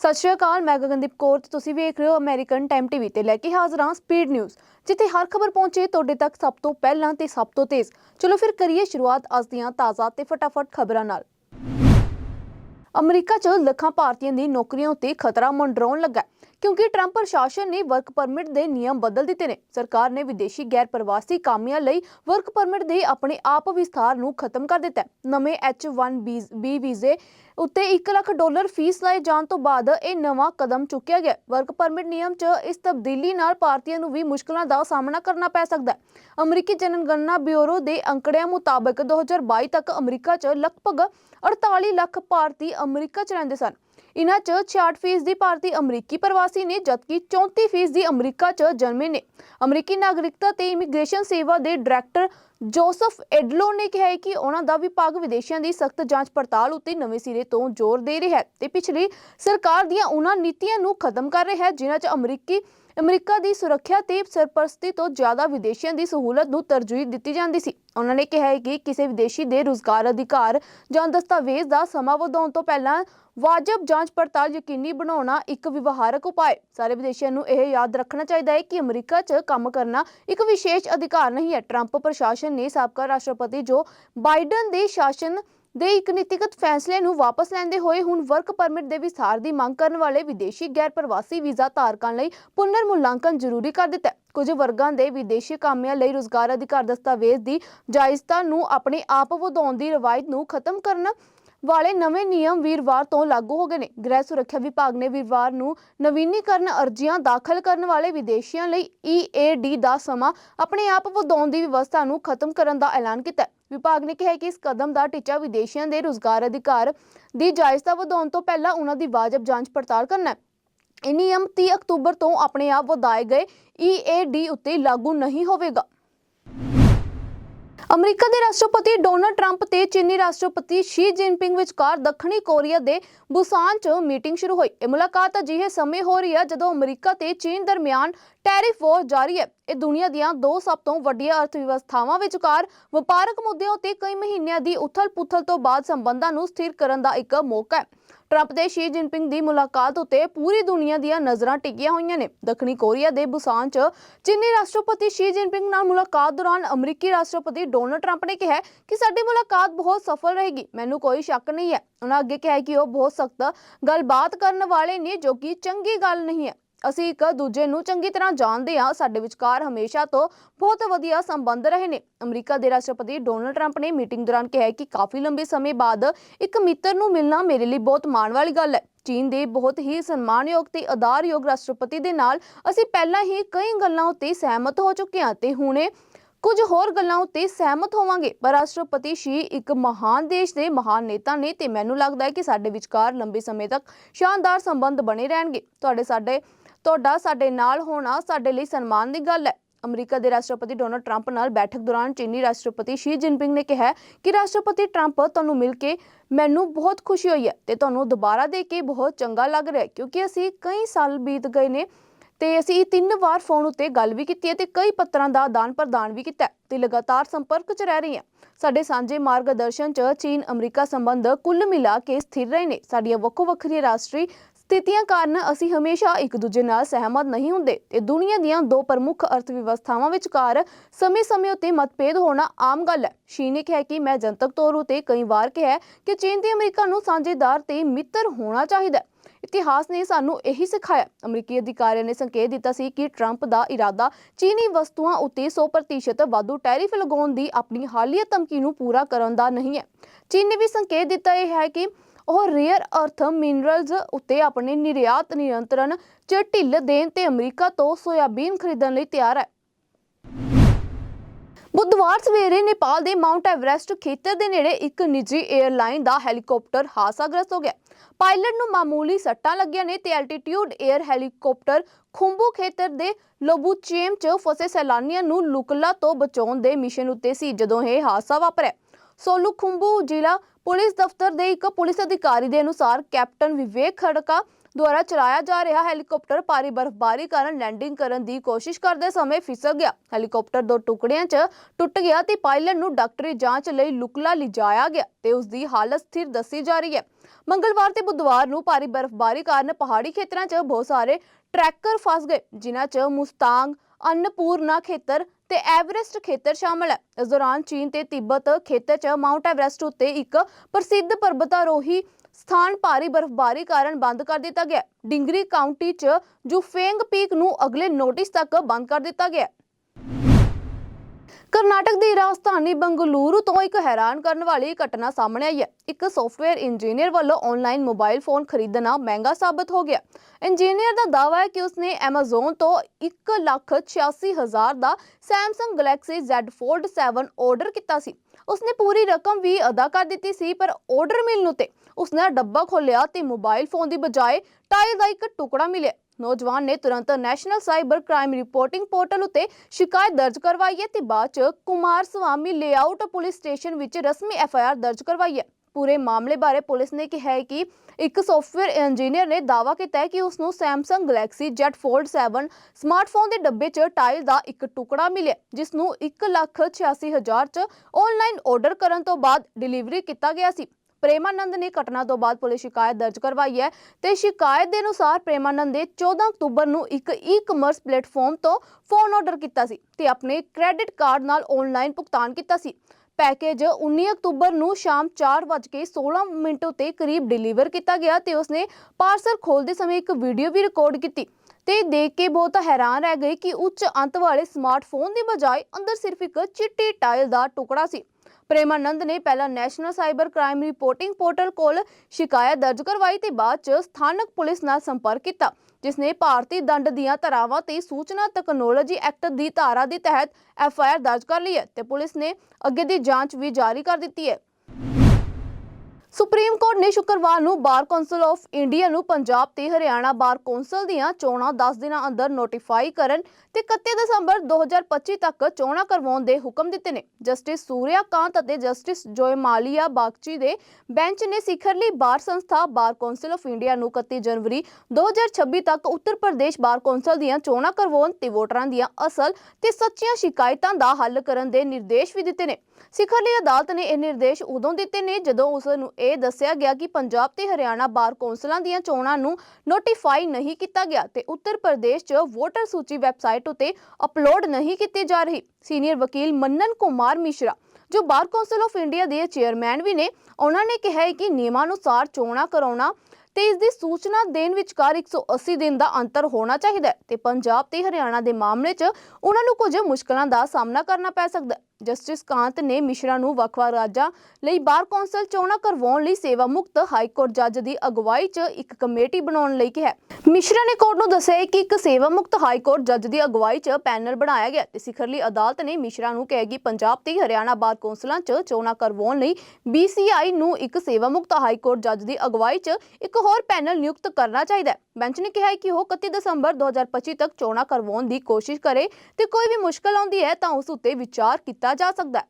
ਸਤਿ ਸ਼੍ਰੀ ਅਕਾਲ, ਮੈਂ ਗਗਨਦੀਪ ਕੌਰ ਤੇ ਤੁਸੀਂ ਵੇਖ ਰਹੇ ਹੋ ਅਮਰੀਕਨ ਟਾਈਮ ਟੀਵੀ ਤੇ ਲੈ ਕੇ ਹਾਜ਼ਰ ਹਾਂ ਸਪੀਡ ਨਿਊਜ਼ ਜਿੱਥੇ ਹਰ ਖਬਰ ਪਹੁੰਚੇ ਤੁਹਾਡੇ ਤੱਕ ਸਭ ਤੋਂ ਪਹਿਲਾਂ ਤੇ ਸਭ ਤੋਂ ਤੇਜ਼। ਚਲੋ ਫਿਰ ਕਰੀਏ ਸ਼ੁਰੂਆਤ ਅੱਜ ਦੀਆਂ ਤਾਜ਼ਾ ਤੇ ਫਟਾਫਟ ਖਬਰਾਂ ਨਾਲ। ਅਮਰੀਕਾ 'ਚ ਲੱਖਾਂ ਭਾਰਤੀਆਂ ਦੀ ਨੌਕਰੀਆਂ ਉੱਤੇ ਖਤਰਾ ਮੰਡਰਾਉਣ ਲੱਗਾ ਕਿਉਂਕਿ ਟਰੰਪ ਪ੍ਰਸ਼ਾਸਨ ਨੇ ਵਰਕ ਪਰਮਿਟ ਦੇ ਨਿਯਮ ਬਦਲ ਦਿੱਤੇ ਨੇ। ਸਰਕਾਰ ਨੇ ਵਿਦੇਸ਼ੀ ਗੈਰ ਪ੍ਰਵਾਸੀ ਕਾਮਿਆਂ ਲਈ ਵਰਕ ਪਰਮਿਟ ਦੇ ਆਪਣੇ ਆਪ ਵਿਸਥਾਰ ਨੂੰ ਖਤਮ ਕਰ ਦਿੱਤਾ ਹੈ। ਨਵੇਂ H1B ਵੀਜ਼ੇ ਉੱਤੇ 1 ਲੱਖ ਡਾਲਰ ਫੀਸ ਲਾਏ ਜਾਣ ਤੋਂ ਬਾਅਦ ਇਹ ਨਵਾਂ ਕਦਮ ਚੁੱਕਿਆ ਗਿਆ ਵਰਕ ਪਰਮਿਟ ਨਿਯਮ 'ਚ ਇਸ ਤਬਦੀਲੀ ਨਾਲ ਭਾਰਤੀਆਂ ਨੂੰ ਵੀ ਮੁਸ਼ਕਲਾਂ ਦਾ ਸਾਹਮਣਾ ਕਰਨਾ ਪੈ ਸਕਦਾ ਹੈ। ਅਮਰੀਕੀ ਜਨਗਣਨਾ ਬਿਊਰੋ ਦੇ ਅੰਕੜਿਆਂ ਮੁਤਾਬਕ 2022 ਤੱਕ ਅਮਰੀਕਾ 'ਚ ਲਗਭਗ 48 ਲੱਖ ਭਾਰਤੀ ਅਮਰੀਕਾ 'ਚ ਰਹਿੰਦੇ ਸਨ। ਇਨ੍ਹਾਂ 'ਚ 66% ਦੀ ਭਾਰਤੀ ਅਮਰੀਕੀ ਪ੍ਰਵਾਸੀ ਨੇ, ਜਦਕਿ 34% ਦੀ ਅਮਰੀਕਾ 'ਚ ਜਨਮੇ ਨੇ। ਅਮਰੀਕੀ ਨਾਗਰਿਕਤਾ ਤੇ ਇਮੀਗ੍ਰੇਸ਼ਨ ਸੇਵਾ ਦੇ ਡਾਇਰੈਕਟਰ ਜੋਸਫ ਐਡਲੋ ਨੇ ਕਿਹਾ ਹੈ ਕਿ ਉਹਨਾਂ ਦਾ ਵਿਭਾਗ ਵਿਦੇਸ਼ੀਆਂ ਦੀ ਸਖਤ ਜਾਂਚ ਪੜਤਾਲ ਉੱਤੇ ਨਵੇਂ ਸਿਰੇ ਤੋਂ ਜ਼ੋਰ ਦੇ ਰਿਹਾ ਹੈ ਤੇ ਪਿਛਲੀ ਸਰਕਾਰ ਦੀਆਂ ਉਹਨਾਂ ਨੀਤੀਆਂ ਨੂੰ ਖਤਮ ਕਰ ਰਿਹਾ ਹੈ, ਜਿਨ੍ਹਾਂ 'ਚ ਅਮਰੀਕੀ, ਅਮਰੀਕਾ ਦੀ ਸੁਰੱਖਿਆ ਤੇ ਸਰਪ੍ਰਸਤੀ ਤੋਂ ਜ਼ਿਆਦਾ ਵਿਦੇਸ਼ੀਆਂ ਦੀ ਸਹੂਲਤ ਨੂੰ ਤਰਜੀਹ ਦਿੱਤੀ ਜਾਂਦੀ ਸੀ। ਉਹਨਾਂ ਨੇ ਕਿਹਾ ਹੈ ਕਿ ਕਿਸੇ ਵਿਦੇਸ਼ੀ ਦੇ ਰੁਜ਼ਗਾਰ ਅਧਿਕਾਰ ਜਾਂ ਦਸਤਾਵੇਜ਼ ਦਾ ਸਮਾਂ ਵਧਾਉਣ ਤੋਂ ਪਹਿਲਾਂ ਵਾਜਬ ਜਾਂਚ ਪੜਤਾਲ ਯਕੀਨੀ ਬਣਾਉਣਾ ਇੱਕ ਵਿਵਹਾਰਕ ਉਪਾਅ ਹੈ। ਸਾਰੇ ਵਿਦੇਸ਼ੀਆਂ ਨੂੰ ਇਹ ਯਾਦ ਰੱਖਣਾ ਚਾਹੀਦਾ ਹੈ ਕਿ ਅਮਰੀਕਾ 'ਚ ਕੰਮ ਕਰਨਾ ਇੱਕ ਵਿਸ਼ੇਸ਼ ਅਧਿਕਾਰ ਨਹੀਂ ਹੈ। ਟਰੰਪ ਪ੍ਰਸ਼ਾਸਨ ਨੇ ਸਾਬਕਾ ਰਾਸ਼ਟਰਪਤੀ ਜੋ ਬਾਈਡਨ ਦੇ ਸ਼ਾਸਨ ਦੇ ਇੱਕ ਨੀਤੀਗਤ ਫੈਸਲੇ ਨੂੰ ਵਾਪਸ ਲੈਂਦੇ ਹੋਏ ਹੁਣ ਵਰਕ ਪਰਮਿਟ ਦੇ ਵਿਸਥਾਰ ਦੀ ਮੰਗ ਕਰਨ ਵਾਲੇ ਵਿਦੇਸ਼ੀ ਗੈਰ ਪ੍ਰਵਾਸੀ ਵੀਜ਼ਾ ਧਾਰਕਾਂ ਲਈ ਪੁਨਰ ਮੁਲਾਂਕਣ ਜ਼ਰੂਰੀ ਕਰ ਦਿੱਤਾ ਕੁਝ ਵਰਗਾਂ ਦੇ ਵਿਦੇਸ਼ੀ ਕਾਮਿਆਂ ਲਈ ਰੁਜ਼ਗਾਰ ਅਧਿਕਾਰ ਦਸਤਾਵੇਜ਼ ਦੀ ਜਾਇਜ਼ਤਾ ਨੂੰ ਆਪਣੇ ਆਪ ਵਧਾਉਣ ਦੀ ਰਵਾਇਤ ਨੂੰ ਖਤਮ ਕਰਨ ਵਾਲੇ ਨਵੇਂ ਨਿਯਮ ਵੀਰਵਾਰ ਤੋਂ ਲਾਗੂ ਹੋ ਗਏ ਨੇ। ਗ੍ਰਹਿ ਸੁਰੱਖਿਆ ਵਿਭਾਗ ਨੇ ਵੀਰਵਾਰ ਨੂੰ ਨਵੀਨੀਕਰਨ ਅਰਜ਼ੀਆਂ ਦਾਖਲ ਕਰਨ ਵਾਲੇ ਵਿਦੇਸ਼ੀਆਂ ਲਈ EAD ਦਾ ਸਮਾਂ ਆਪਣੇ ਆਪ ਵਧਾਉਣ ਦੀ ਵਿਵਸਥਾ ਨੂੰ ਖਤਮ ਕਰਨ ਦਾ ਐਲਾਨ ਕੀਤਾ ਵਿਭਾਗ ਨੇ ਕਿਹਾ ਕਿ ਇਸ ਕਦਮ ਦਾ ਟੀਚਾ ਵਿਦੇਸ਼ੀਆਂ ਦੇ ਰੁਜ਼ਗਾਰ ਅਧਿਕਾਰ ਦੀ ਜਾਇਜ਼ਤਾ ਵਧਾਉਣ ਤੋਂ ਪਹਿਲਾਂ ਉਹਨਾਂ ਦੀ ਵਾਜਬ ਜਾਂਚ ਪੜਤਾਲ ਕਰਨਾ ਹੈ। ਇਹ ਨਿਯਮ 30 ਅਕਤੂਬਰ ਤੋਂ ਆਪਣੇ ਆਪ ਵਧਾਏ ਗਏ EAD ਉੱਤੇ ਲਾਗੂ ਨਹੀਂ ਹੋਵੇਗਾ। ਅਮਰੀਕਾ ਦੇ ਰਾਸ਼ਟਰਪਤੀ ਡੋਨਲਡ ਟਰੰਪ ਤੇ ਚੀਨੀ ਰਾਸ਼ਟਰਪਤੀ ਸ਼ੀ ਜਿਨਪਿੰਗ ਵਿਚਕਾਰ ਦੱਖਣੀ ਕੋਰੀਆ ਦੇ ਬੁਸਾਨ 'ਚ ਮੀਟਿੰਗ ਸ਼ੁਰੂ ਹੋਈ। ਇਹ ਮੁਲਾਕਾਤ ਅਜਿਹੇ ਸਮੇਂ ਹੋ ਰਹੀ ਹੈ ਜਦੋਂ ਅਮਰੀਕਾ ਤੇ ਚੀਨ ਦਰਮਿਆਨ ਟੈਰਿਫ ਵਾਰ ਜਾਰੀ ਹੈ। ਇਹ ਦੁਨੀਆ ਦੀਆਂ ਦੋ ਸਭ ਤੋਂ ਵੱਡੀਆਂ ਅਰਥ ਵਿਵਸਥਾਵਾਂ ਵਿਚਕਾਰ ਵਪਾਰਕ ਮੁੱਦਿਆਂ ਉੱਤੇ ਕਈ ਮਹੀਨਿਆਂ ਦੀ ਉਥਲ-ਪੁਥਲ ਤੋਂ ਬਾਅਦ ਸੰਬੰਧਾਂ ਨੂੰ ਸਥਿਰ ਕਰਨ ਦਾ ਇੱਕ ਮੌਕਾ ਹੈ। ਟਰੰਪ ਤੇ ਸ਼ੀ ਜਿਨਪਿੰਗ ਦੀ ਮੁਲਾਕਾਤ ਉੱਤੇ ਪੂਰੀ ਦੁਨੀਆ ਦੀਆਂ ਨਜ਼ਰਾਂ ਟਿਕੀਆਂ ਹੋਈਆਂ ਨੇ। ਦੱਖਣੀ ਕੋਰੀਆ ਦੇ ਬੁਸਾਨ 'ਚ ਚੀਨੀ ਰਾਸ਼ਟਰਪਤੀ ਸ਼ੀ ਜਿਨਪਿੰਗ ਨਾਲ ਮੁਲਾਕਾਤ ਦੌਰਾਨ ਅਮਰੀਕੀ ਰਾਸ਼ਟਰਪਤੀ ਡੋਨਲਡ ਟਰੰਪ ਨੇ ਕਿਹਾ ਕਿ ਸਾਡੀ ਮੁਲਾਕਾਤ ਬਹੁਤ ਸਫਲ ਰਹੇਗੀ। ਮੈਨੂੰ ਕੋਈ ਸ਼ੱਕ ਨਹੀਂ ਹੈ। ਉਹਨਾਂ ਅੱਗੇ ਕਿਹਾ ਕਿ ਉਹ ਬਹੁਤ ਸਖਤ ਗੱਲਬਾਤ ਕਰਨ ਵਾਲੇ ਨੇ, ਜੋ ਕਿ ਚੰਗੀ ਗੱਲ ਨਹੀਂ ਹੈ। ਅਸੀਂ ਇੱਕ ਦੂਜੇ ਨੂੰ ਚੰਗੀ ਤਰ੍ਹਾਂ ਜਾਣਦੇ ਹਾਂ, ਸਾਡੇ ਵਿਚਕਾਰ ਹਮੇਸ਼ਾ ਤੋਂ ਬਹੁਤ ਵਧੀਆ ਸੰਬੰਧ ਰਹੇ ਨੇ। ਅਮਰੀਕਾ ਦੇ ਰਾਸ਼ਟਰਪਤੀ ਡੋਨਲਡ ਟਰੰਪ ਨੇ ਮੀਟਿੰਗ ਦੌਰਾਨ ਕਿਹਾ ਕਿ ਕਾਫੀ ਲੰਬੇ ਸਮੇਂ ਬਾਅਦ ਇੱਕ ਮਿੱਤਰ ਨੂੰ ਮਿਲਣਾ ਮੇਰੇ ਲਈ ਬਹੁਤ ਮਾਣ ਵਾਲੀ ਗੱਲ ਹੈ। ਚੀਨ ਦੇ ਬਹੁਤ ਹੀ ਸਨਮਾਨਯੋਗ ਤੇ ਆਧਾਰਯੋਗ ਰਾਸ਼ਟਰਪਤੀ ਦੇ ਨਾਲ ਅਸੀਂ ਪਹਿਲਾਂ ਹੀ ਕਈ ਗੱਲਾਂ ਉੱਤੇ ਸਹਿਮਤ ਹੋ ਚੁੱਕੇ ਹਾਂ ਤੇ ਹੁਣੇ ਕੁਝ ਹੋਰ ਗੱਲਾਂ ਉੱਤੇ ਸਹਿਮਤ ਹੋਵਾਂਗੇ। ਪਰ ਰਾਸ਼ਟਰਪਤੀ ਸ਼ੀ ਇੱਕ ਮਹਾਨ ਦੇਸ਼ ਦੇ ਮਹਾਨ ਨੇਤਾ ਨੇ ਤੇ ਮੈਨੂੰ ਲੱਗਦਾ ਹੈ ਕਿ ਸਾਡੇ ਵਿਚਕਾਰ ਲੰਬੇ ਸਮੇਂ ਤੱਕ ਸ਼ਾਨਦਾਰ ਸੰਬੰਧ ਬਣੇ ਰਹਿਣਗੇ। ਤੁਹਾਡੇ ਸਾਡੇ ਤੁਹਾਡਾ ਸਾਡੇ ਨਾਲ ਹੋਣਾ ਸਾਡੇ ਲਈ ਸਨਮਾਨ ਦੀ ਗੱਲ ਹੈ। ਅਮਰੀਕਾ ਦੇ ਰਾਸ਼ਟਰਪਤੀ ਡੋਨਲਡ ਟਰੰਪ ਨਾਲ ਬੈਠਕ ਦੌਰਾਨ ਚੀਨੀ ਰਾਸ਼ਟਰਪਤੀ ਸ਼ੀ ਜਿਨਪਿੰਗ ਨੇ ਕਿਹਾ ਕਿ ਰਾਸ਼ਟਰਪਤੀ ਟਰੰਪ ਤੁਹਾਨੂੰ ਮਿਲ ਕੇ ਮੈਨੂੰ ਬਹੁਤ ਖੁਸ਼ੀ ਹੋਈ ਹੈ ਤੇ ਤੁਹਾਨੂੰ ਦੁਬਾਰਾ ਦੇਖ ਕੇ ਬਹੁਤ ਚੰਗਾ ਲੱਗ ਰਿਹਾ ਹੈ, ਕਿਉਂਕਿ ਅਸੀਂ ਕਈ ਸਾਲ ਬੀਤ ਗਏ ਨੇ ਤੇ ਅਸੀਂ ਤਿੰਨ ਵਾਰ ਫੋਨ ਉੱਤੇ ਗੱਲ ਵੀ ਕੀਤੀ ਹੈ ਤੇ ਕਈ ਪੱਤਰਾਂ ਦਾ ਆਦਾਨ ਪ੍ਰਦਾਨ ਵੀ ਕੀਤਾ ਤੇ ਲਗਾਤਾਰ ਸੰਪਰਕ 'ਚ ਰਹਿ ਰਹੀ ਹਾਂ ਸਾਡੇ ਸਾਂਝੇ ਮਾਰਗਦਰਸ਼ਨ 'ਚ ਚੀਨ ਅਮਰੀਕਾ ਸੰਬੰਧ ਕੁੱਲ ਮਿਲਾ ਕੇ ਸਥਿਰ ਰਹੇ ਨੇ। ਸਾਡੀਆਂ ਵੱਖੋ ਵੱਖਰੀਆਂ ਰਾਸ਼ਟਰੀ ਸਥਿਤੀਆਂ ਕਾਰਨ ਅਸੀਂ ਹਮੇਸ਼ਾ ਇੱਕ ਦੂਜੇ ਨਾਲ ਸਹਿਮਤ ਨਹੀਂ ਹੁੰਦੇ ਤੇ ਦੁਨੀਆ ਦੀਆਂ ਦੋ ਪ੍ਰਮੁੱਖ ਅਰਥ ਵਿਵਸਥਾਵਾਂ ਵਿਚਕਾਰ ਸਮੇਂ-ਸਮੇਂ ਉੱਤੇ ਮਤਭੇਦ ਹੋਣਾ ਆਮ ਗੱਲ ਹੈ। ਸ਼ੀ ਨੇ ਕਿਹਾ ਕਿ ਮੈਂ ਜਨਤਕ ਤੌਰ ਉਤੇ ਕਈ ਵਾਰ ਕਿਹਾ ਕਿ ਚੀਨ ਤੇ ਅਮਰੀਕਾ ਨੂੰ ਸਾਂਝੇਦਾਰ ਤੇ ਮਿੱਤਰ ਹੋਣਾ ਚਾਹੀਦਾ ਹੈ। ਇਤਿਹਾਸ ਨੇ ਸਾਨੂੰ ਇਹੀ ਸਿਖਾਇਆ। ਅਮਰੀਕੀ ਅਧਿਕਾਰੀਆਂ ਨੇ ਸੰਕੇਤ ਦਿੱਤਾ ਸੀ ਕਿ ਟਰੰਪ ਦਾ ਇਰਾਦਾ ਚੀਨੀ ਵਸਤੂਆਂ ਉੱਤੇ 100% ਵਾਧੂ ਟੈਰਿਫ ਲਗਾਉਣ ਦੀ ਆਪਣੀ ਹਾਲੀਆ ਧਮਕੀ ਨੂੰ ਪੂਰਾ ਕਰਨ ਦਾ ਨਹੀਂ ਹੈ। ਚੀਨ ਨੇ ਵੀ ਸੰਕੇਤ ਦਿੱਤਾ ਇਹ ਹੈ ਕਿ ਉਹ ਰੇਅਰ ਅਰਥ ਮਿਨਰਲਸ ਉੱਤੇ ਆਪਣੇ ਨਿਰਯਾਤ ਨਿਯੰਤਰਣ 'ਚ ਢਿੱਲ ਦੇਣ ਤੇ ਅਮਰੀਕਾ ਤੋਂ ਸੋਇਆਬੀਨ ਖਰੀਦਣ ਲਈ ਤਿਆਰ ਹੈ। ਬੁੱਧਵਾਰ ਸਵੇਰੇ ਨੇਪਾਲ ਦੇ ਮਾਊਂਟ ਐਵਰੈਸਟ ਖੇਤਰ ਦੇ ਨੇੜੇ ਇੱਕ ਨਿੱਜੀ 에ਅਰਲਾਈਨ ਦਾ ਹੈਲੀਕਾਪਟਰ ਹਾਦਸਾਗ੍ਰਸਤ ਹੋ ਗਿਆ। ਪਾਇਲਟ ਨੂੰ ਮਾਮੂਲੀ ਸੱਟਾਂ ਲੱਗੀਆਂ ਨੇ ਤੇ ਐਲਟੀਟਿਊਡ 에ਅਰ ਹੈਲੀਕਾਪਟਰ ਖੁੰਬੂ ਖੇਤਰ ਦੇ ਲੋਬੂਚੇਮ 'ਚ ਫਸੇ ਸੈਲਾਨੀਆਂ ਨੂੰ ਲੁਕਲਾ ਤੋਂ ਬਚਾਉਣ ਦੇ ਮਿਸ਼ਨ ਉੱਤੇ ਸੀ ਜਦੋਂ ਇਹ ਹਾਦਸਾ ਵਾਪਰਿਆ। ਸੋਲੂ ਖੁੰਬੂ ਜ਼ਿਲ੍ਹਾ ਪੁਲਿਸ ਦਫ਼ਤਰ ਦੇ ਇੱਕ ਪੁਲਿਸ ਅਧਿਕਾਰੀ ਦੇ ਅਨੁਸਾਰ ਕੈਪਟਨ ਵਿਵੇਕ ਖੜਕਾ ਦੁਆਰਾ ਚਲਾਇਆ ਜਾ ਰਿਹਾ ਹੈਲੀਕਾਪਟਰ ਭਾਰੀ ਬਰਫ਼ਬਾਰੀ ਕਾਰਨ ਲੈਂਡਿੰਗ ਕਰਨ ਦੀ ਕੋਸ਼ਿਸ਼ ਕਰਦੇ ਸਮੇਂ ਫਿਸਲ ਗਿਆ। ਹੈਲੀਕਾਪਟਰ ਦੋ ਟੁਕੜਿਆਂ 'ਚ ਟੁੱਟ ਗਿਆ ਤੇ ਪਾਇਲਟ ਨੂੰ ਡਾਕਟਰੀ ਜਾਂਚ ਲਈ ਲੁਕਲਾ ਲਿਜਾਇਆ ਗਿਆ ਤੇ ਉਸ ਦੀ ਹਾਲਤ ਸਥਿਰ ਦੱਸੀ ਜਾ ਰਹੀ ਹੈ। ਮੰਗਲਵਾਰ ਤੇ ਬੁੱਧਵਾਰ ਨੂੰ ਭਾਰੀ ਬਰਫ਼ਬਾਰੀ ਕਾਰਨ ਪਹਾੜੀ ਖੇਤਰਾਂ 'ਚ ਬਹੁਤ ਸਾਰੇ ਟਰੈਕਰ ਫਸ ਗਏ, ਜਿਨ੍ਹਾਂ 'ਚ ਮੁਸਤਾਂਗ ਅੰਨਪੂਰਨਾ ਖੇਤਰ ਤੇ ਐਵਰੈਸਟ ਖੇਤਰ ਸ਼ਾਮਲ ਹੈ। ਇਸ ਦੌਰਾਨ ਚੀਨ ਤੇ ਤਿੱਬਤ ਖੇਤਰ 'ਚ ਮਾਊਂਟ ਐਵਰੈਸਟ ਉੱਤੇ ਇੱਕ ਪ੍ਰਸਿੱਧ ਪਰਬਤਾਰੋਹੀ ਸਥਾਨ ਭਾਰੀ ਬਰਫ਼ਬਾਰੀ ਕਾਰਨ ਬੰਦ ਕਰ ਦਿੱਤਾ ਗਿਆ ਡਿੰਗਰੀ ਕਾਉਂਟੀ 'ਚ ਜੁਫੇਂਗ ਪੀਕ ਨੂੰ ਅਗਲੇ ਨੋਟਿਸ ਤੱਕ ਬੰਦ ਕਰ ਦਿੱਤਾ ਗਿਆ ਕਰਨਾਟਕ ਦੀ ਰਾਜਧਾਨੀ ਬੰਗਲੁਰੂ ਤੋਂ ਇੱਕ ਹੈਰਾਨ ਕਰਨ ਵਾਲੀ ਘਟਨਾ ਸਾਹਮਣੇ ਆਈ ਹੈ। ਇੱਕ ਸੌਫਟਵੇਅਰ ਇੰਜੀਨੀਅਰ ਵੱਲੋਂ ਆਨਲਾਈਨ ਮੋਬਾਈਲ ਫੋਨ ਖਰੀਦਣਾ ਮਹਿੰਗਾ ਸਾਬਤ ਹੋ ਗਿਆ। ਇੰਜੀਨੀਅਰ ਦਾ ਦਾਅਵਾ ਹੈ ਕਿ ਉਸਨੇ Amazon ਤੋਂ 186000 ਦਾ Samsung Galaxy Z Fold 7 order ਕੀਤਾ ਸੀ। ਉਸਨੇ ਪੂਰੀ ਰਕਮ ਵੀ ਅਦਾ ਕਰ ਦਿੱਤੀ ਸੀ, ਪਰ ਆਰਡਰ ਮਿਲਣ ਉਤੇ ਉਸਨੇ ਡੱਬਾ ਖੋਲ੍ਹਿਆ ਤੇ ਮੋਬਾਈਲ ਫੋਨ ਦੀ ਬਜਾਏ ਟਾਇਲ ਦਾ ਇੱਕ ਟੁਕੜਾ ਮਿਲਿਆ। ਨੌਜਵਾਨ ਨੇ ਤੁਰੰਤ national cyber crime reporting portal ਉਤੇ ਸ਼ਿਕਾਇਤ ਦਰਜ ਕਰਵਾਈ ਹੈ ਤੇ ਬਾਅਦ ਚ Kumara Swamy layout police station ਵਿੱਚ ਰਸਮੀ ਐਫ ਆਈ ਆਰ ਦਰਜ ਕਰਵਾਈ ਹੈ। ਪੂਰੇ ਮਾਮਲੇ ਬਾਰੇ ਪੁਲਿਸ ਨੇ ਕਿਹਾ ਹੈ ਕਿ ਇੱਕ ਸੌਫਟਵੇਅਰ ਇੰਜੀਨੀਅਰ ਨੇ ਦਾਅਵਾ ਕੀਤਾ ਹੈ ਕਿ ਉਸ ਨੂੰ Samsung Galaxy Z Fold 7 smartphone ਦੇ ਡੱਬੇ 'ਚ ਟਾਇਲ ਦਾ ਇੱਕ ਟੁਕੜਾ ਮਿਲਿਆ ਜਿਸ ਨੂੰ 186000 'ਚ ਆਨਲਾਈਨ ਆਰਡਰ ਕਰਨ ਤੋਂ ਬਾਅਦ ਡਿਲੀਵਰੀ ਕੀਤਾ ਗਿਆ ਸੀ। ਪ੍ਰੇਮਾਨੰਦ ਨੇ ਘਟਨਾ ਤੋਂ ਬਾਅਦ ਪੁਲਿਸ ਸ਼ਿਕਾਇਤ ਦਰਜ ਕਰਵਾਈ ਹੈ ਤੇ ਸ਼ਿਕਾਇਤ ਦੇ ਅਨੁਸਾਰ ਪ੍ਰੇਮਾਨੰਦ ਨੇ 14 ਅਕਤੂਬਰ ਨੂੰ ਇੱਕ ਈ-ਕਮਰਸ ਪਲੇਟਫਾਰਮ ਤੋਂ ਫੋਨ ਆਰਡਰ ਕੀਤਾ ਸੀ ਤੇ ਆਪਣੇ ਕ੍ਰੈਡਿਟ ਕਾਰਡ ਨਾਲ ਆਨਲਾਈਨ ਭੁਗਤਾਨ ਕੀਤਾ ਸੀ। ਪੈਕੇਜ 19 ਅਕਤੂਬਰ ਨੂੰ ਸ਼ਾਮ 4:16 ਮਿੰਟ ਉਤੇ ਕਰੀਬ ਡਿਲੀਵਰ ਕੀਤਾ ਗਿਆ ਤੇ ਉਸਨੇ ਪਾਰਸਲ ਖੋਲਦੇ ਸਮੇਂ ਇੱਕ ਵੀਡੀਓ ਵੀ ਰਿਕਾਰਡ ਕੀਤੀ ਤੇ ਦੇਖ ਕੇ ਬਹੁਤ ਹੈਰਾਨ ਰਹਿ ਗਏ ਕਿ ਉੱਚ ਅੰਤ ਵਾਲੇ ਸਮਾਰਟਫੋਨ ਦੀ ਬਜਾਏ ਅੰਦਰ ਸਿਰਫ ਇੱਕ ਚਿੱਟੀ ਟਾਇਲ ਦਾ ਟੁਕੜਾ ਸੀ। ਪ੍ਰੇਮਾਨੰਦ ਨੇ ਪਹਿਲਾਂ national cyber crime reporting portal ਕੋਲ ਸ਼ਿਕਾਇਤ ਦਰਜ ਕਰਵਾਈ ਤੇ ਬਾਅਦ ਚ ਸਥਾਨਕ ਪੁਲਿਸ ਨਾਲ ਸੰਪਰਕ ਕੀਤਾ, ਜਿਸ ਨੇ ਭਾਰਤੀ ਦੰਡ ਦੀਆਂ ਧਾਰਾਵਾਂ ਤੇ ਸੂਚਨਾ ਤਕਨੋਲੋਜੀ ਐਕਟ ਦੀ ਧਾਰਾ ਦੇ ਤਹਿਤ ਐਫ ਆਈ ਆਰ ਦਰਜ ਕਰ ਲਈ ਹੈ ਤੇ ਪੁਲਿਸ ਨੇ ਅੱਗੇ ਦੀ ਜਾਂਚ ਵੀ ਜਾਰੀ ਕਰ ਦਿੱਤੀ ਹੈ। ਸੁਪਰੀਮ ਕੋਰਟ ਨੇ ਸ਼ੁੱਕਰਵਾਰ ਨੂੰ ਬਾਰ ਕੌਂਸਲ ਆਫ ਇੰਡੀਆ ਨੂੰ ਪੰਜਾਬ ਤੇ ਹਰਿਆਣਾ ਬਾਰ ਕੌਂਸਲ ਦੀਆਂ ਚੋਣਾਂ 10 ਦਿਨਾਂ ਅੰਦਰ ਨੋਟੀਫਾਈ ਕਰਨ ਤੇ 31 ਦਸੰਬਰ 2025 ਤੱਕ ਚੋਣਾਂ ਕਰਵਾਉਣ ਦੇ ਹੁਕਮ ਦਿੱਤੇ ਨੇ। ਜਸਟਿਸ ਸੂਰਿਆ ਕਾਂਤ ਅਤੇ ਜਸਟਿਸ ਜੋਇਮਾਲੀਆ ਬਾਗਚੀ ਦੇ ਬੈਂਚ ਨੇ ਸਿਖਰਲੀ ਬਾਰ ਸੰਸਥਾ ਬਾਰ ਕੌਂਸਲ ਆਫ ਇੰਡੀਆ ਨੂੰ 31 ਜਨਵਰੀ 2026 ਤੱਕ ਉੱਤਰ ਪ੍ਰਦੇਸ਼ ਬਾਰ ਕੌਂਸਲ ਦੀਆਂ ਚੋਣਾਂ ਕਰਵਾਉਣ ਤੇ ਵੋਟਰਾਂ ਦੀਆਂ ਅਸਲ ਤੇ ਸੱਚੀਆਂ ਸ਼ਿਕਾਇਤਾਂ ਦਾ ਹੱਲ ਕਰਨ ਦੇ ਨਿਰਦੇਸ਼ ਵੀ ਦਿੱਤੇ ਨੇ। ਸਿਖਰਲੀ ਅਦਾਲਤ ਨੇ ਇਹ ਨਿਰਦੇਸ਼ ਉਦੋਂ ਦਿੱਤੇ ਨੇ ਜਦੋਂ ਉਸ ਨੂੰ ਇਹ ਦੱਸਿਆ ਗਿਆ ਕਿ ਪੰਜਾਬ ਤੇ ਹਰਿਆਣਾ ਬਾਰ ਕੌਂਸਲਾਂ ਦੀਆਂ ਚੋਣਾਂ ਨੂੰ ਨੋਟੀਫਾਈ ਨਹੀਂ ਕੀਤਾ ਗਿਆ ਤੇ ਉੱਤਰ ਪ੍ਰਦੇਸ਼ 'ਚ ਵੋਟਰ ਸੂਚੀ ਵੈਬਸਾਈਟ ਉਤੇ ਅਪਲੋਡ ਨਹੀਂ ਕੀਤੀ ਜਾ ਰਹੀ। ਸੀਨੀਅਰ ਵਕੀਲ ਮੰਨਨ ਕੁਮਾਰ ਮਿਸ਼ਰਾ, ਜੋ ਬਾਰ ਕੌਂਸਲ ਆਫ ਇੰਡੀਆ ਦੇ ਚੇਅਰਮੈਨ ਵੀ ਨੇ, ਉਹਨਾਂ ਨੇ ਕਿਹਾ ਹੈ ਕਿ ਨਿਯਮਾਂ ਅਨੁਸਾਰ ਚੋਣਾਂ ਕਰਾਉਣਾ ਤੇ ਇਸ ਦੀ ਸੂਚਨਾ ਦੇਣ ਵਿਚਕਾਰ 180 ਦਿਨ ਦਾ ਅੰਤਰ ਹੋਣਾ ਚਾਹੀਦਾ ਹੈ ਤੇ ਪੰਜਾਬ ਤੇ ਹਰਿਆਣਾ ਦੇ ਮਾਮਲੇ 'ਚ ਉਹਨਾਂ ਨੂੰ ਕੁਝ ਮੁਸ਼ਕਲਾਂ ਦਾ ਸਾਹਮਣਾ ਕਰਨਾ ਪੈ ਸਕਦਾ ਹੈ। ਜਸਟਿਸ ਕਾਂਤ ਨੇ ਮਿਸ਼ਰਾ ਨੂੰ ਵੱਖ-ਵੱਖ ਰਾਜਾਂ ਲਈ ਬਾਰ ਕੌਂਸਲ ਚੋਣਾਂ ਕਰਵਾਉਣ ਲਈ ਸੇਵਾ ਮੁਕਤ ਹਾਈ ਕੋਰਟ ਜੱਜ ਦੀ ਅਗਵਾਈ 'ਚ ਇੱਕ ਕਮੇਟੀ ਬਣਾਉਣ ਲਈ ਕਿਹਾ ਮਿਸ਼ਰਾ ਨੇ ਕੋਰਟ ਨੂੰ ਦੱਸਿਆ ਕਿ ਇੱਕ ਸੇਵਾ ਮੁਕਤ ਹਾਈ ਕੋਰਟ ਜੱਜ ਦੀ ਅਗਵਾਈ 'ਚ ਪੈਨਲ ਬਣਾਇਆ ਗਿਆ ਤੇ ਸਿਖਰਲੀ ਅਦਾਲਤ ਨੇ ਮਿਸ਼ਰਾ ਨੂੰ ਕਿਹਾ ਕਿ ਪੰਜਾਬ ਤੇ ਹਰਿਆਣਾ ਬਾਰ ਕੌਂਸਲਾਂ 'ਚ ਚੋਣਾਂ ਕਰਵਾਉਣ ਲਈ BCI ਨੂੰ ਇੱਕ ਸੇਵਾ ਮੁਕਤ ਹਾਈ ਕੋਰਟ ਜੱਜ ਦੀ ਅਗਵਾਈ 'ਚ ਇੱਕ ਹੋਰ ਪੈਨਲ ਨਿਯੁਕਤ ਕਰਨਾ ਚਾਹੀਦਾ ਹੈ। ਬੈਂਚ ਨੇ ਕਿਹਾ ਕਿ ਉਹ 31 ਦਸੰਬਰ 2025 ਤੱਕ ਚੋਣਾਂ ਕਰਵਾਉਣ ਦੀ ਕੋਸ਼ਿਸ਼ ਕਰੇ ਤੇ ਕੋਈ ਵੀ ਮੁਸ਼ਕਲ ਆਉਂਦੀ ਹੈ ਤਾਂ ਉਸ ਉੱਤੇ ਵਿਚਾਰ ਕੀਤਾ ਜਾ ਸਕਦਾ ਹੈ।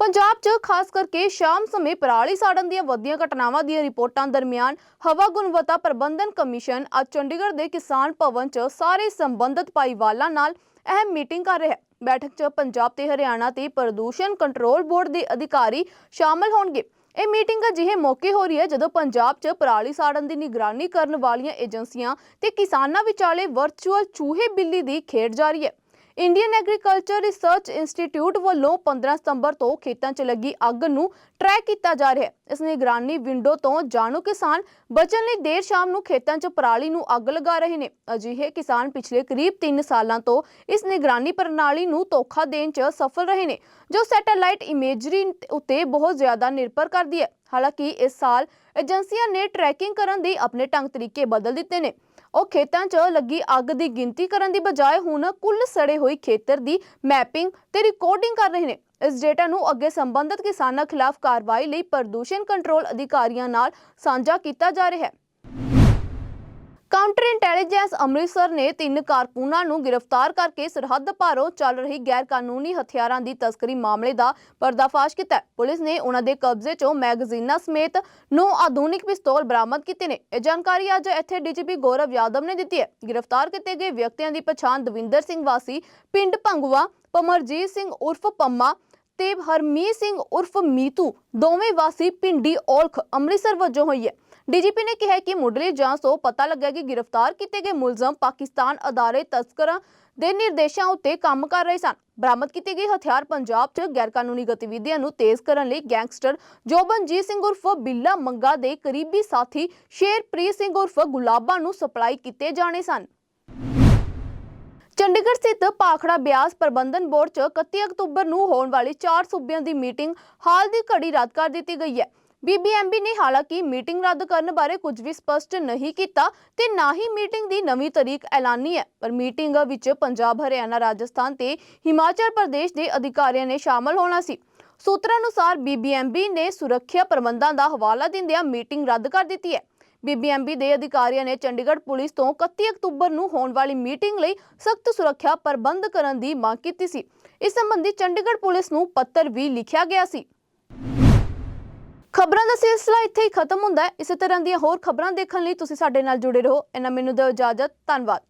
ਪੰਜਾਬ 'ਚ ਖਾਸ ਕਰਕੇ ਸ਼ਾਮ ਸਮੇਂ ਪਰਾਲੀ ਸਾੜਨ ਦੀਆਂ ਵੱਧਦੀਆਂ ਘਟਨਾਵਾਂ ਦੀਆਂ ਰਿਪੋਰਟਾਂ ਦਰਮਿਆਨ ਹਵਾ ਗੁਣਵੱਤਾ ਪ੍ਰਬੰਧਨ ਕਮਿਸ਼ਨ ਅੱਜ ਚੰਡੀਗੜ੍ਹ ਦੇ ਕਿਸਾਨ ਭਵਨ 'ਚ ਸਾਰੇ ਸੰਬੰਧਿਤ ਭਾਈਵਾਲਾਂ ਨਾਲ ਅਹਿਮ ਮੀਟਿੰਗ ਕਰ ਰਿਹਾ ਹੈ। ਬੈਠਕ 'ਚ ਪੰਜਾਬ ਤੇ ਹਰਿਆਣਾ ਤੇ ਪ੍ਰਦੂਸ਼ਣ ਕੰਟਰੋਲ ਬੋਰਡ ਦੇ ਅਧਿਕਾਰੀ ਸ਼ਾਮਲ ਹੋਣਗੇ। ਇਹ ਮੀਟਿੰਗ ਅਜਿਹੇ ਮੌਕੇ ਹੋ ਰਹੀ ਹੈ ਜਦੋਂ ਪੰਜਾਬ 'ਚ ਪਰਾਲੀ ਸਾੜਨ ਦੀ ਨਿਗਰਾਨੀ ਕਰਨ ਵਾਲੀਆਂ ਏਜੰਸੀਆਂ ਤੇ ਕਿਸਾਨਾਂ ਵਿਚਾਲੇ ਵਰਚੁਅਲ ਚੂਹੇ ਬਿੱਲੀ ਦੀ ਖੇਡ ਜਾਰੀ ਹੈ। ਇੰਡੀਅਨ ਐਗਰੀਕਲਚਰ ਰਿਸਰਚ ਇੰਸਟੀਚਿਊਟ ਵੱਲੋਂ 15 ਸਤੰਬਰ ਤੋਂ ਖੇਤਾਂ 'ਚ ਲੱਗੀ ਅੱਗ ਨੂੰ ਟਰੈਕ ਕੀਤਾ ਜਾ ਰਿਹਾ ਹੈ। ਇਸ ਨਿਗਰਾਨੀ ਵਿੰਡੋ ਤੋਂ ਜਾਣੂ ਕਿਸਾਨ ਬਚਣ ਲਈ ਦੇਰ ਸ਼ਾਮ ਨੂੰ ਖੇਤਾਂ 'ਚ ਪਰਾਲੀ ਨੂੰ ਅੱਗ ਲਗਾ ਰਹੇ ਨੇ। ਅਜਿਹੇ ਕਿਸਾਨ ਪਿਛਲੇ ਕਰੀਬ 3 ਸਾਲਾਂ ਤੋਂ ਇਸ ਨਿਗਰਾਨੀ ਪ੍ਰਣਾਲੀ ਨੂੰ ਧੋਖਾ ਦੇਣ 'ਚ ਸਫਲ ਰਹੇ ਨੇ, ਜੋ ਸੈਟੇਲਾਈਟ ਇਮੇਜਰੀ ਉੱਤੇ ਬਹੁਤ ਜ਼ਿਆਦਾ ਨਿਰਭਰ ਕਰਦੀ ਹੈ। ਹਾਲਾਂਕਿ ਇਸ ਸਾਲ ਏਜੰਸੀਆਂ ਨੇ ਟਰੈਕਿੰਗ ਕਰਨ ਦੇ ਆਪਣੇ ਢੰਗ ਤਰੀਕੇ ਬਦਲ ਦਿੱਤੇ ਨੇ। ਉਹ ਖੇਤਾਂ 'ਚ ਲੱਗੀ ਅੱਗ ਦੀ ਗਿਣਤੀ ਕਰਨ ਦੀ ਬਜਾਏ ਹੁਣ ਕੁੱਲ ਸੜੇ ਹੋਏ ਖੇਤਰ ਦੀ ਮੈਪਿੰਗ ਤੇ ਰਿਕਾਰਡਿੰਗ ਕਰ ਰਹੇ ਨੇ। ਇਸ ਡੇਟਾ ਨੂੰ ਅੱਗੇ ਸੰਬੰਧਿਤ ਕਿਸਾਨਾਂ ਖਿਲਾਫ ਕਾਰਵਾਈ ਲਈ ਪ੍ਰਦੂਸ਼ਣ ਕੰਟਰੋਲ ਅਧਿਕਾਰੀਆਂ ਨਾਲ ਸਾਂਝਾ ਕੀਤਾ ਜਾ ਰਿਹਾ ਹੈ। ਕਾਊਂਟਰ ਇੰਟੈਲੀਜੈਂਸ ਅੰਮ੍ਰਿਤਸਰ ਨੇ ਤਿੰਨ ਕਾਰਕੁਨਾਂ ਨੂੰ ਗ੍ਰਿਫਤਾਰ ਕਰਕੇ ਸਰਹੱਦ ਪਾਰੋਂ ਚੱਲ ਰਹੀ ਗੈਰ ਕਾਨੂੰਨੀ ਹਥਿਆਰਾਂ ਦੀ ਤਸਕਰੀ ਮਾਮਲੇ ਦਾ ਪਰਦਾਫਾਸ਼ ਕੀਤਾ ਹੈ। ਪੁਲਿਸ ਨੇ ਉਹਨਾਂ ਦੇ ਕਬਜ਼ੇ 'ਚੋਂ ਮੈਗਜ਼ੀਨਾਂ ਸਮੇਤ ਨੌ ਆਧੁਨਿਕ ਪਿਸਤੌਲ ਬਰਾਮਦ ਕੀਤੇ ਨੇ। ਇਹ ਜਾਣਕਾਰੀ ਅੱਜ ਇੱਥੇ ਡੀਜੀਪੀ ਗੌਰਵ ਯਾਦਵ ਨੇ ਦਿੱਤੀ ਹੈ। ਗ੍ਰਿਫਤਾਰ ਕੀਤੇ ਗਏ ਵਿਅਕਤੀਆਂ ਦੀ ਪਛਾਣ ਦਵਿੰਦਰ ਸਿੰਘ ਵਾਸੀ, ਪਿੰਡ ਭੰਗਵਾ ਪਮਰਜੀਤ ਸਿੰਘ ਉਰਫ ਪੰਮਾ ਤੇ ਹਰਮੀਤ ਸਿੰਘ ਉਰਫ ਮੀਤੂ, ਦੋਵੇਂ ਵਾਸੀ ਪਿੰਡੀ ਔਲਖ ਅੰਮ੍ਰਿਤਸਰ ਵਜੋਂ ਹੋਈ ਹੈ। ਡੀਜੀਪੀ ਨੇ ਕਿਹਾ ਕਿ ਮੁੱਢਲੀ ਜਾਂਚ ਤੋਂ ਪਤਾ ਲੱਗਾ ਕਿ ਗ੍ਰਿਫਤਾਰ ਕੀਤੇ ਗਏ ਮੁਲਜ਼ਮ ਪਾਕਿਸਤਾਨ ਅਦਾਰੇ ਤਸਕਰਾਂ ਦੇ ਨਿਰਦੇਸ਼ਾਂ ਉੱਤੇ ਕੰਮ ਕਰ ਰਹੇ ਸਨ। ਬਰਾਮਦ ਕੀਤੇ ਗਏ ਹਥਿਆਰ ਪੰਜਾਬ 'ਚ ਗੈਰਕਾਨੂੰਨੀ ਗਤੀਵਿਧੀਆਂ ਨੂੰ ਤੇਜ਼ ਕਰਨ ਲਈ ਗੈਂਗਸਟਰ ਜੋਬਨਜੀਤ ਸਿੰਘ ਉਰਫ ਬਿੱਲਾ ਮੰਗਾ ਦੇ ਕਰੀਬੀ ਸਾਥੀ ਸ਼ੇਰਪ੍ਰੀਤ ਸਿੰਘ ਉਰਫ ਗੁਲਾਬਾ ਨੂੰ ਸਪਲਾਈ ਕੀਤੇ ਜਾਣੇ ਸਨ। ਚੰਡੀਗੜ੍ਹ ਸਥਿਤ ਪਾਖੜਾ ਬਿਆਸ ਪ੍ਰਬੰਧਨ ਬੋਰਡ 'ਚ 31 ਅਕਤੂਬਰ ਨੂੰ ਹੋਣ ਵਾਲੀ ਚਾਰ ਸੂਬਿਆਂ ਦੀ ਮੀਟਿੰਗ ਹਾਲ ਦੀ ਘੜੀ ਰੱਦ ਕਰ ਦਿੱਤੀ ਗਈ ਹੈ। ਬੀਬੀਐਮਬੀ ਨੇ ਹਾਲਾਂਕਿ ਮੀਟਿੰਗ ਰੱਦ ਕਰਨ ਬਾਰੇ ਕੁਝ ਵੀ ਸਪਸ਼ਟ ਨਹੀਂ ਕੀਤਾ ਤੇ ਨਾ ਹੀ ਮੀਟਿੰਗ ਦੀ ਨਵੀਂ ਤਾਰੀਖ ਐਲਾਨੀ ਹੈ। ਪਰ ਮੀਟਿੰਗ ਵਿੱਚ ਪੰਜਾਬ, ਹਰਿਆਣਾ, ਰਾਜਸਥਾਨ ਤੇ ਹਿਮਾਚਲ ਪ੍ਰਦੇਸ਼ ਦੇ ਅਧਿਕਾਰੀਆਂ ਨੇ ਸ਼ਾਮਲ ਹੋਣਾ ਸੀ। ਸੂਤਰਾਂ ਅਨੁਸਾਰ ਬੀਬੀਐਮਬੀ ਨੇ ਸੁਰੱਖਿਆ ਪ੍ਰਬੰਧਾਂ ਦਾ ਹਵਾਲਾ ਦਿੰਦਿਆਂ ਮੀਟਿੰਗ ਰੱਦ ਕਰ ਦਿੱਤੀ ਹੈ। ਬੀਬੀਐਮਬੀ ਦੇ ਅਧਿਕਾਰੀਆਂ ਨੇ ਚੰਡੀਗੜ੍ਹ ਪੁਲਿਸ ਤੋਂ 31 ਅਕਤੂਬਰ ਨੂੰ ਹੋਣ ਵਾਲੀ ਮੀਟਿੰਗ ਲਈ ਸਖਤ ਸੁਰੱਖਿਆ ਪ੍ਰਬੰਧ ਕਰਨ ਦੀ ਮੰਗ ਕੀਤੀ ਸੀ। ਇਸ ਸੰਬੰਧੀ ਚੰਡੀਗੜ੍ਹ ਪੁਲਿਸ ਨੂੰ ਪੱਤਰ ਵੀ ਲਿਖਿਆ ਗਿਆ ਸੀ। ਖਬਰਾਂ ਦਾ ਸਿਲਸਿਲਾ ਇੱਥੇ ਹੀ ਖਤਮ ਹੁੰਦਾ ਹੈ। ਇਸੇ ਤਰ੍ਹਾਂ ਦੀਆਂ ਹੋਰ ਖਬਰਾਂ ਦੇਖਣ ਲਈ ਤੁਸੀਂ ਸਾਡੇ ਨਾਲ ਜੁੜੇ ਰਹੋ। ਇਹਨਾਂ ਮੈਨੂੰ ਦਿਓ ਇਜਾਜ਼ਤ। ਧੰਨਵਾਦ।